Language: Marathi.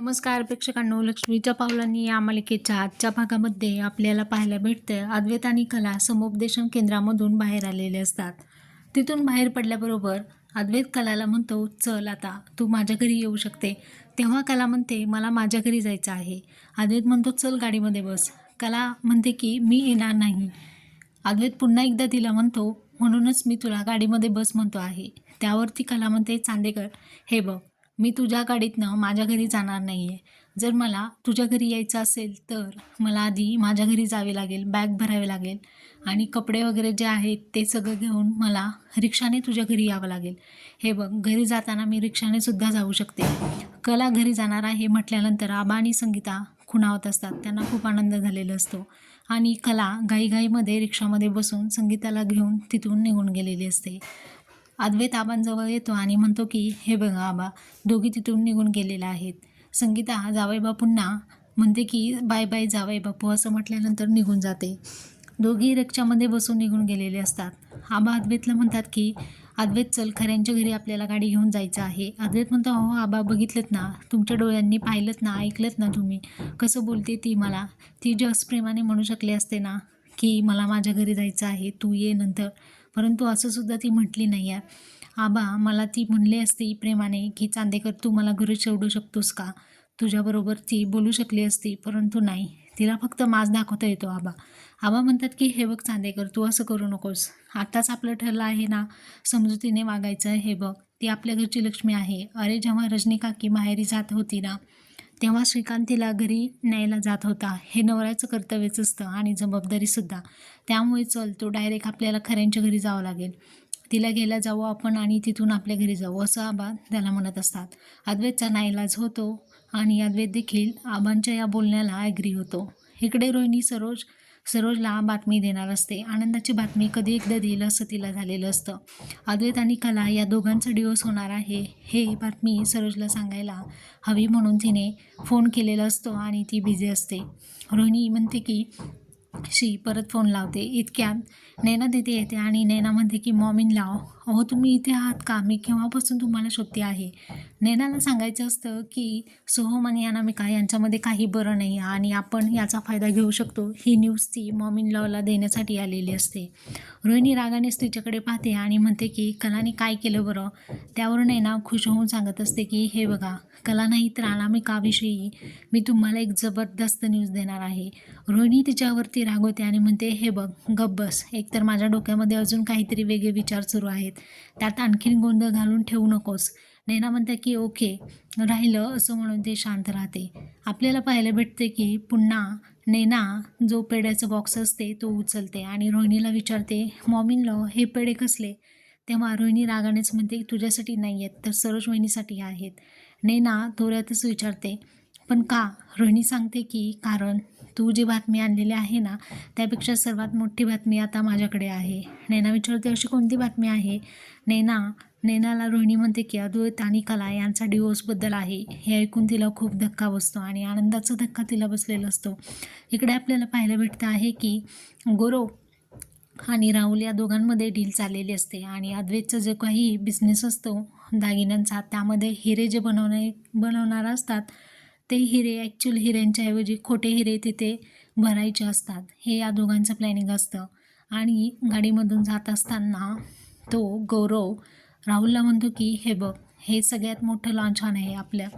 नमस्कार प्रेक्षकांनो लक्ष्मीच्या पावलांनी या मालिकेच्या आजच्या भागामध्ये आपल्याला पाहायला भेटतं अद्वैत आणि कला समुपदेशन केंद्रामधून बाहेर आलेले असतात. तिथून बाहेर पडल्याबरोबर अद्वैत कलाला म्हणतो चल आता तू माझ्या घरी येऊ शकते तेव्हा कला म्हणते मला माझ्या घरी जायचं आहे अद्वैत म्हणतो चल गाडीमध्ये बस कला म्हणते की मी येणार नाही अद्वैत पुन्हा एकदा तिला म्हणतो म्हणूनच मी तुला गाडीमध्ये बस म्हणतो आहे त्यावरती कला म्हणते चांदेकर हे बघ. मी तुझ्या गाडीतनं माझ्या घरी जाणार नाही आहे जर मला तुझ्या घरी यायचं असेल तर मला आधी माझ्या घरी जावे लागेल बॅग भरावे लागेल आणि कपडे वगैरे जे आहेत ते सगळं घेऊन मला रिक्षाने तुझ्या घरी यावं लागेल. हे बघ घरी जाताना मी रिक्षाने सुद्धा जाऊ शकते. कला घरी जाणार आहे म्हटल्यानंतर आबा आणि संगीता खुणावत असतात. त्यांना खूप आनंद झालेला असतो. आणि कला घाईघाईमध्ये रिक्षामध्ये बसून संगीताला घेऊन तिथून निघून गेलेली असते. अद्वैत आबांजवळ येतो आणि म्हणतो की हे बघा आबा दोघी तिथून निघून गेलेल्या आहेत. संगीता जावईबा पुन्हा म्हणते की बाय बाय जावई बापू असं म्हटल्यानंतर निघून जाते. दोघी रिक्षामध्ये बसून निघून गेलेले असतात. आबा अद्वैतला म्हणतात की अद्वैत चल खऱ्यांच्या घरी आपल्याला गाडी घेऊन जायचं आहे. अद्वैत म्हणतो अहो आबा बघितलंत ना तुमच्या डोळ्यांनी पाहिलंत ना ऐकलंत ना तुम्ही. कसं बोलते ती मला? ती जस्ट प्रेमाने म्हणू शकले असते ना. की मला माझ्या घरी जायचं आहे तू ये नंतर. परंतु असं सुद्धा ती म्हटली नाही आहे. आबा मला ती म्हणली असती प्रेमाने की चांदेकर तू मला घरी शेवडू शकतोस का? तुझ्याबरोबर ती बोलू शकली असती परंतु नाही. तिला फक्त माज दाखवता येतो आबा. आबा म्हणतात की हे बघ चांदेकर तू असं करू नकोस. आत्ताच आपलं ठरलं आहे ना समजुतीने वागायचं हे बघ. ती आपल्या घरची लक्ष्मी आहे. अरे जेव्हा रजनी काकी माहेरी जात होती ना तेव्हा श्रीकांत तिला घरी न्यायला जात होता. हे नवऱ्याचं कर्तव्यच असतं आणि जबाबदारीसुद्धा त्यामुळे चल तो डायरेक्ट आपल्याला खऱ्यांच्या घरी जावं लागेल. तिला घ्यायला जाऊ आपण आणि तिथून आपल्या घरी जाऊ असं आबा त्याला म्हणत असतात. अद्वैतचा नाईलाज होतो आणि अद्वैत देखील आबांच्या या बोलण्याला ॲग्री होतो. इकडे रोहिणी सरोज सरोजला बातमी देणार असते. आनंदाची बातमी कधी एकदा देईल असं तिला झालेलं असतं. अद्वैत आणि कला या दोघांचा डिवोर्स होणार आहे हे बातमी सरोजला सांगायला हवी म्हणून तिने फोन केलेला असतो आणि ती बिझी असते. रोहिणी म्हणते की शी परत फोन लावते. इतक्यात नैना तिथे येते आणि नैना म्हणते की मॉमीन लाव. अहो तुम्ही इथे आहात का? मी केव्हापासून तुम्हाला शोधते आहे? नैनाला सांगायचं असतं की सोहम आणि अनामिका यांच्यामध्ये काही बरं नाही आणि आपण याचा फायदा घेऊ शकतो. ही न्यूज ती मॉमीन लॉला देण्यासाठी आलेली असते. रोहिणी रागानेच तिच्याकडे पाहते आणि म्हणते की कलाने काय केलं बरं? त्यावर नैना खुश होऊन सांगत असते की हे बघा कला नाही तर अनामिकाविषयी मी तुम्हाला एक जबरदस्त न्यूज देणार आहे. रोहिणी तिच्यावरती ती रागवते आणि म्हणते हे बघ गप बस. एकतर माझ्या डोक्यामध्ये अजून काहीतरी वेगळे विचार सुरू आहेत. त्यात आणखीन गोंधळ घालून ठेवू नकोस. नैना म्हणते की ओके राहिलं असं म्हणून ते शांत राहते. आपल्याला पाहायला भेटते की पुन्हा नैना जो पेड्याचं बॉक्स असते तो उचलते आणि रोहिणीला विचारते मॉमिन लॉ हे पेढे कसले? तेव्हा रोहिणी रागानेच म्हणते तुझ्यासाठी नाही आहेत तर सरोज वहिनीसाठी आहेत. नैना थोड्यातच विचारते पण का? रोहिणी सांगते की कारण तू जी बातमी आणलेली आहे ना त्यापेक्षा सर्वात मोठी बातमी आता माझ्याकडे आहे. नैना विचारते अशी कोणती बातमी आहे? नैना नैनाला रोहिणी म्हणते की अद्वैत आणि कला यांचा डिवोर्सबद्दल आहे. हे ऐकून तिला खूप धक्का बसतो आणि आनंदाचा धक्का तिला बसलेला असतो. इकडे आपल्याला पाहायला भेटतं आहे की गोरो आणि राहुल या दोघांमध्ये डील चाललेली असते आणि अद्वैतचा जो काही बिझनेस असतो दागिन्यांचा त्यामध्ये हिरे जे बनवणे बनवणारा असतात ते हिरे ॲक्च्युअल हिऱ्यांच्या ऐवजी खोटे हिरे तिथे भरायचे असतात. हे या दोघांचं प्लॅनिंग असतं. आणि गाडीमधून जात असताना तो गौरव राहुलला म्हणतो की हे बघ हे सगळ्यात मोठं लॉन्च आहे आपल्या